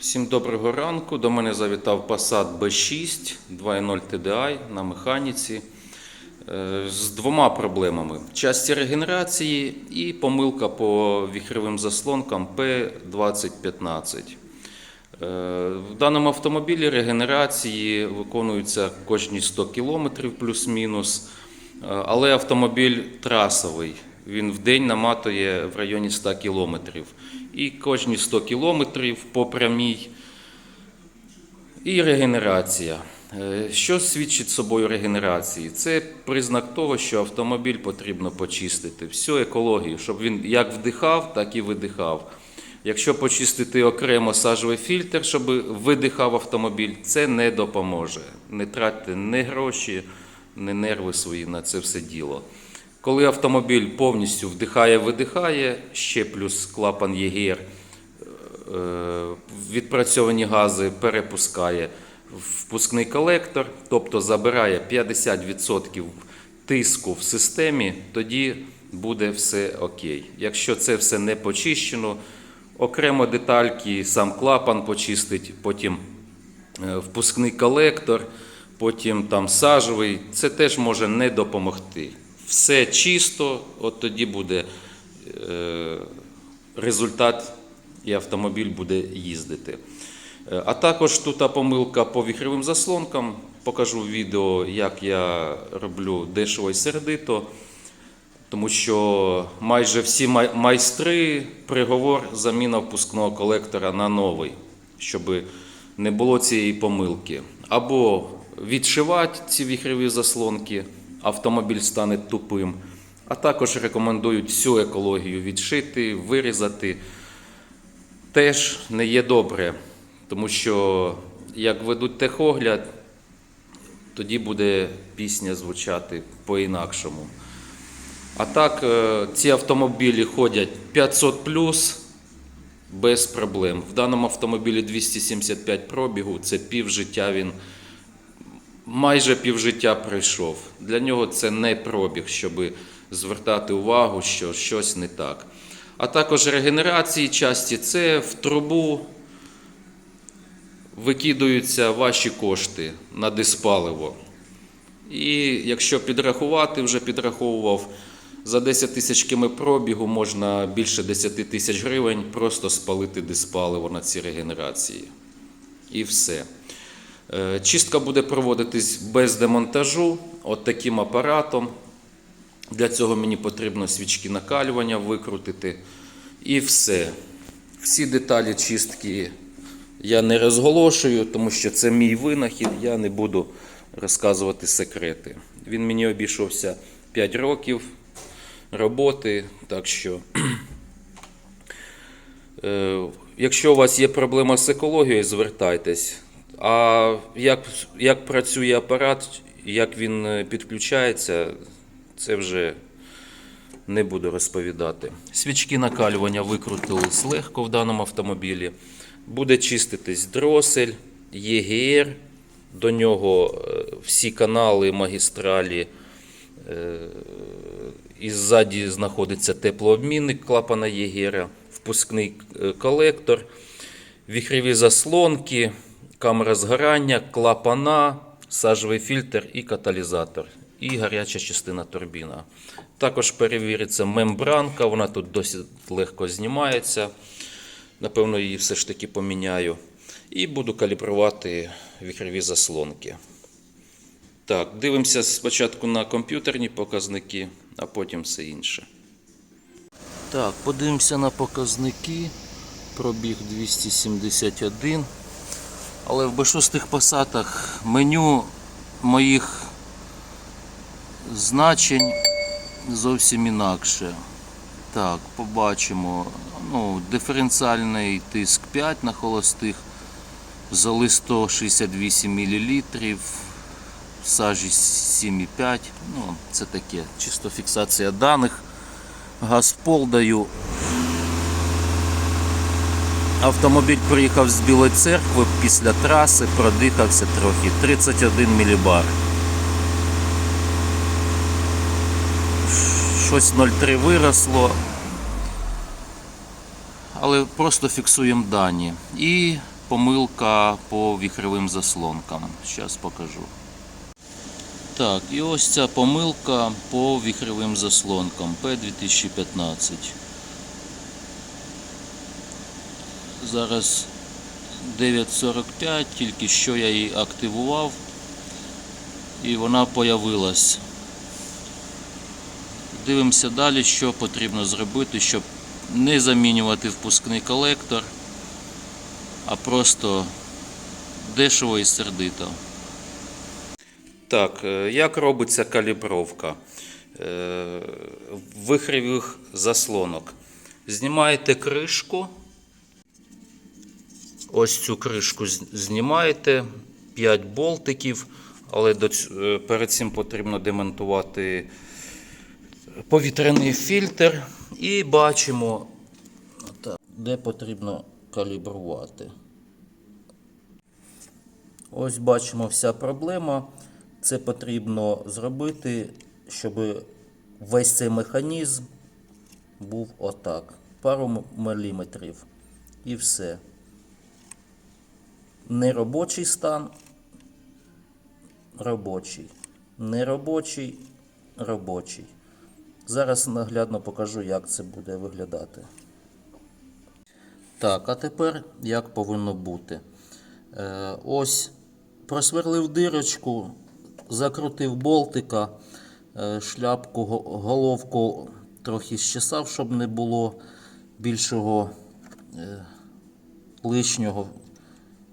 Всім доброго ранку. До мене завітав Passat B6 2.0 TDI на механіці е, з двома проблемами: часті регенерації і помилка по віхровим заслонкам P2015. Е, В даному автомобілі регенерації виконуються кожні 100 км плюс-мінус, Е, але автомобіль трасовий. Він в день наматує в районі 100 км. І кожні 100 км по прямій. І регенерація. Е, Що свідчить собою регенерації? Це признак того, що автомобіль потрібно почистити, всю екологію, щоб він як вдихав, так і видихав. Якщо почистити окремо сажовий фільтр, щоб видихав автомобіль, це не допоможе. Не тратьте ні гроші, ні нерви свої на це все діло. Коли автомобіль повністю вдихає-видихає, ще плюс клапан ЄГР, е, відпрацьовані гази перепускає впускний колектор, тобто забирає 50% тиску в системі, тоді буде все окей. Якщо це все не почищено, окремо детальки, сам клапан почистить, потім е, впускний колектор, потім там сажовий, це теж може не допомогти. Все чисто, от тоді буде е, результат і автомобіль буде їздити. Е, А також тут помилка по віхровим заслонкам. Покажу відео, як я роблю дешево і сердито. Тому що майже всі майстри приговор заміна впускного колектора на новий, щоб не було цієї помилки. Або відшивати ці віхрові заслонки, автомобіль стане тупим. А також рекомендують всю екологію відшити, вирізати. Теж не є добре, тому що як ведуть техогляд, тоді буде пісня звучати по-інакшому. А так, е, ці автомобілі ходять 500 плюс без проблем. В даному автомобілі 275 пробігу, це пів життя він майже півжиття пройшов. Для нього це не пробіг, щоб звертати увагу, що щось не так. А також регенерації часті це в трубу викидаються ваші кошти на диспаливо. І якщо підрахувати, вже підраховував, за 10 тисяч пробігу можна більше 10 тисяч гривень просто спалити диспаливо на ці регенерації. І все. Е, Чистка буде проводитись без демонтажу, от таким апаратом. Для цього мені потрібно свічки накалювання викрутити. І все. Всі деталі чистки я не розголошую, тому що це мій винахід, я не буду розказувати секрети. Він мені обійшовся 5 років роботи, так що. Е, Якщо у вас є проблема з екологією, звертайтесь. А як, як працює апарат, як він е, підключається, це вже не буду розповідати. Свічки накалювання викрутились легко в даному автомобілі. Буде чиститись дросель, ЄГР, до нього е, всі канали, магістралі. е, І ззаді знаходиться теплообмінник клапана ЄГР, впускний е, колектор, віхрові заслонки, камера згорання, клапана, сажовий фільтр і каталізатор, і гаряча частина турбіна. Також перевіриться мембранка, вона тут досить легко знімається. Напевно, її все ж таки поміняю. І буду калібрувати віхрові заслонки. Так, дивимося спочатку на комп'ютерні показники, а потім все інше. Так, подивимося на показники. Пробіг 271. Але в B6 пасатах меню моїх значень зовсім інакше. Так, побачимо. Ну, диференціальний тиск 5 на холостих, зали 168 мл, сажі 7,5. Ну, це таке, чисто фіксація даних. Газ пол даю. Автомобіль приїхав з Білої церкви після траси, продихався трохи. 31 мілібар. Щось 0,3 виросло. Але просто фіксуємо дані. І помилка по віхровим заслонкам. Зараз покажу. Так, і ось ця помилка по віхровим заслонкам P2015. Зараз 9.45, тільки що я її активував і вона появилась. Дивимося далі, що потрібно зробити, щоб не замінювати впускний колектор, а просто дешево і сердито. Так, е, як робиться калібровка е, вихревих заслонок? Знімаєте кришку. Ось цю кришку знімаєте, 5 болтиків, але до е, перед цим потрібно демонтувати повітряний фільтр і бачимо, де потрібно калібрувати. Ось бачимо вся проблема. Це потрібно зробити, щоб весь цей механізм був отак. Пару міліметрів. І все. Неробочий стан. Робочий. Неробочий. Робочий. Зараз наглядно покажу, як це буде виглядати. Так, а тепер як повинно бути. Е, ось просверлив дирочку, закрутив болтика, е, шляпку, головку трохи щесав, щоб не було більшого е, лишнього.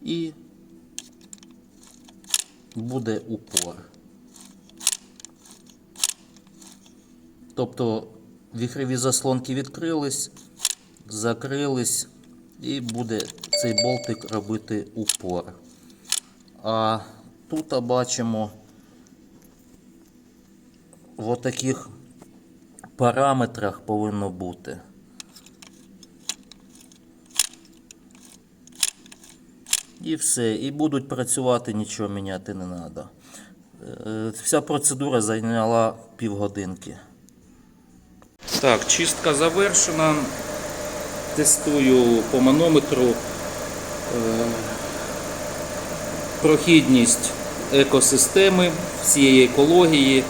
І буде упор. Тобто віхрові заслонки відкрились, закрились, і буде цей болтик робити упор. А тут бачимо в таких параметрах повинно бути. І все. І будуть працювати, нічого міняти не треба. Вся процедура зайняла півгодинки. Так, чистка завершена. Тестую по манометру е, прохідність екосистеми всієї екології,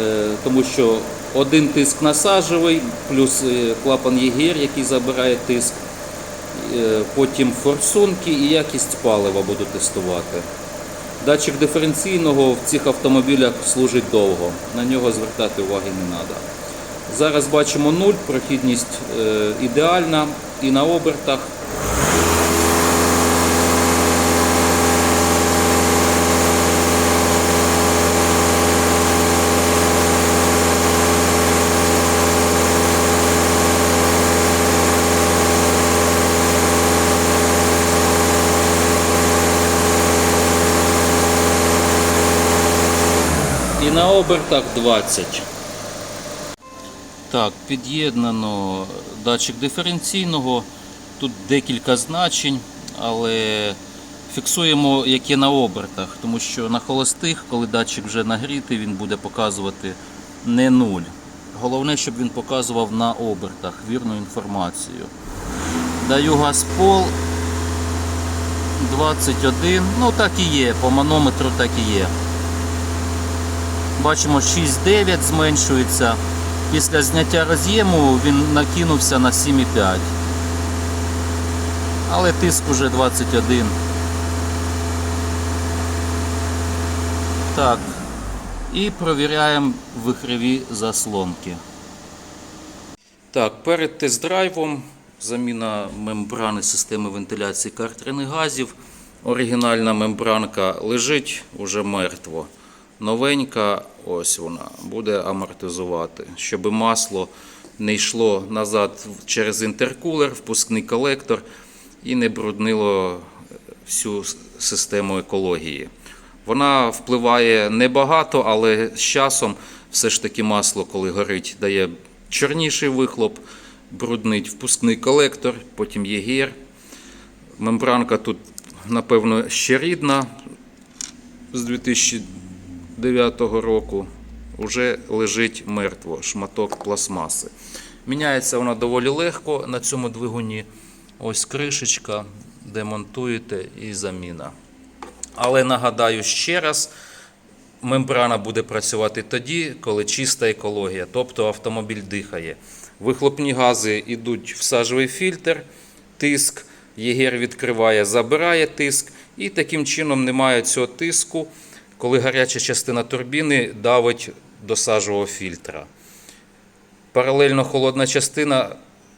е, тому що один тиск насаджовий, плюс е, клапан ЄГР, який забирає тиск, потім форсунки і якість палива буду тестувати. Датчик диференційного в цих автомобілях служить довго, на нього звертати уваги не треба. Зараз бачимо нуль, прохідність е, ідеальна і на обертах. На обертах 20. Так, під'єднано датчик диференційного. Тут декілька значень, але фіксуємо, яке на обертах, тому що на холостих, коли датчик вже нагрітий, він буде показувати не 0. Головне, щоб він показував на обертах вірну інформацію. Даю газ пол 21. Ну так і є, по манометру так і є. Бачимо 6,9 зменшується. Після зняття роз'єму він накинувся на 7,5. Але тиск уже 21. Так. І провіряємо вихреві заслонки. Так, перед тест-драйвом заміна мембрани системи вентиляції картерних газів. Оригінальна мембранка лежить уже мертво. Новенька, ось вона, буде амортизувати, щоб масло не йшло назад через інтеркулер, впускний колектор і не бруднило всю систему екології. Вона впливає небагато, але з часом все ж таки масло, коли горить, дає чорніший вихлоп, бруднить впускний колектор, потім є гір. Мембранка тут, напевно, ще рідна з 2009 року. Уже лежить мертво, шматок пластмаси. Міняється вона доволі легко на цьому двигуні. Ось кришечка, демонтуєте і заміна. Але нагадаю ще раз, мембрана буде працювати тоді, коли чиста екологія, тобто автомобіль дихає. Вихлопні гази йдуть в сажовий фільтр, тиск, єгер відкриває, забирає тиск, і таким чином немає цього тиску, коли гаряча частина турбіни давить до сажового фільтра. Паралельно холодна частина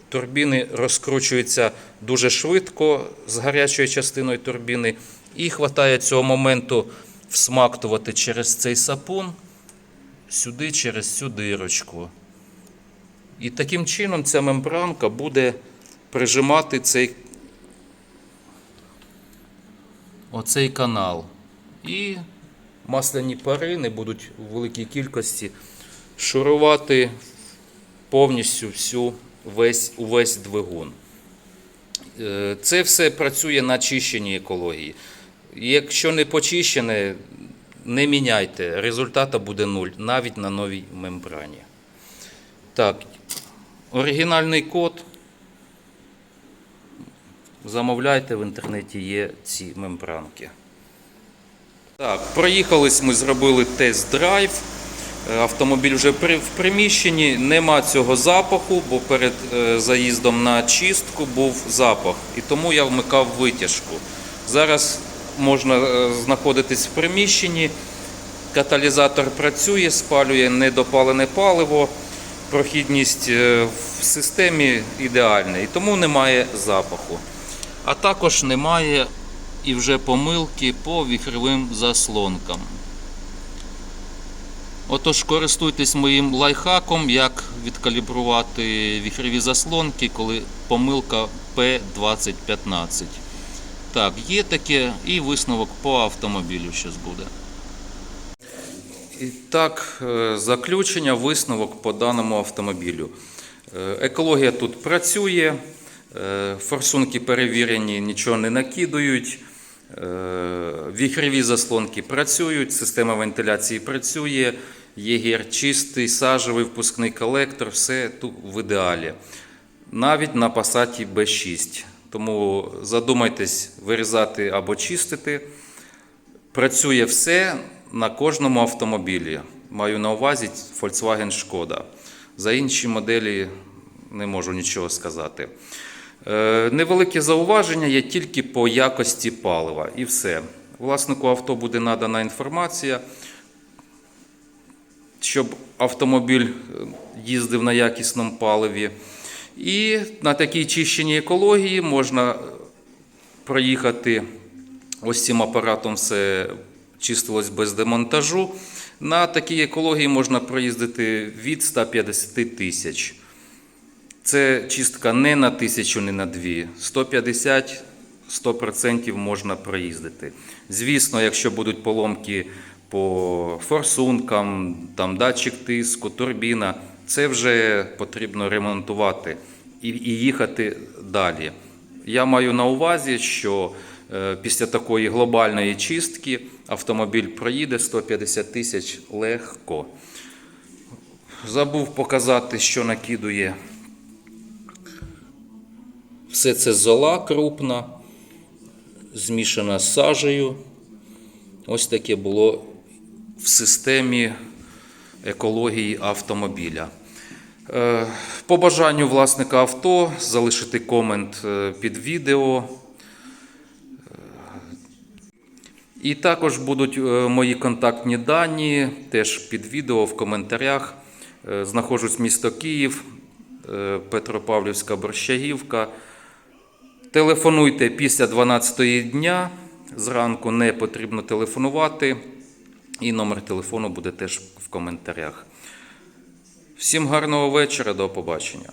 турбіни розкручується дуже швидко з гарячою частиною турбіни, і вистачає цього моменту всмактувати через цей сапун сюди, через цю дирочку. І таким чином ця мембранка буде прижимати цей оцей канал. І масляні пари будуть у великій кількості шурувати повністю всю весь, увесь двигун. Е, Це все працює на чищенні екології. Якщо не почищене, не міняйте. Результата буде нуль, навіть на новій мембрані. Так, оригінальний код. Замовляйте в інтернеті є ці мембранки. Так, проїхались, ми зробили тест-драйв. Е, Автомобіль вже в приміщенні, нема цього запаху, бо перед е, заїздом на чистку був запах. І тому я вмикав витяжку. Зараз можна е, знаходитись в приміщенні, каталізатор працює, спалює недопалене паливо, прохідність в системі ідеальна, і тому немає запаху. А також немає і вже помилки по віхровим заслонкам. Отож, користуйтесь моїм лайфхаком, як відкалібрувати віхрові заслонки, коли помилка P2015. Так, є таке і висновок по автомобілю зараз буде. І так, е, заключення, висновок по даному автомобілю. Е, Екологія тут працює, е, форсунки перевірені, нічого не накидують. Е, Віхрові заслонки працюють, система вентиляції працює, єгер чистий, сажевий впускний колектор, все тут в ідеалі. Навіть на Passat B6. Тому задумайтесь вирізати або чистити. Працює все на кожному автомобілі. Маю на увазі Volkswagen Шкода. За інші моделі не можу нічого сказати. Е, Невелике зауваження є тільки по якості палива. І все. Власнику авто буде надана інформація, щоб автомобіль е, їздив на якісному паливі. І на такій чищеній екології можна проїхати ось цим апаратом все чистилось без демонтажу. На такій екології можна проїздити від 150 тисяч. Це чистка не на тисячу, не на дві. 150 100% можна проїздити. Звісно, якщо будуть поломки по форсункам, там датчик тиску, турбіна, це вже потрібно ремонтувати і, і їхати далі. Я маю на увазі, що е, після такої глобальної чистки автомобіль проїде 150 тисяч легко. Забув показати, що накидує. Все це зола крупна, змішана з сажею. Ось таке було в системі екології автомобіля. Е, По бажанню власника авто залишити комент е, під відео. Е, І також будуть мої контактні дані теж під відео в коментарях. Знаходжусь місто Київ, Петропавлівська Борщагівка. Телефонуйте після 12 дня. Зранку не потрібно телефонувати. І номер телефону буде теж в коментарях. Всім гарного вечора, до побачення.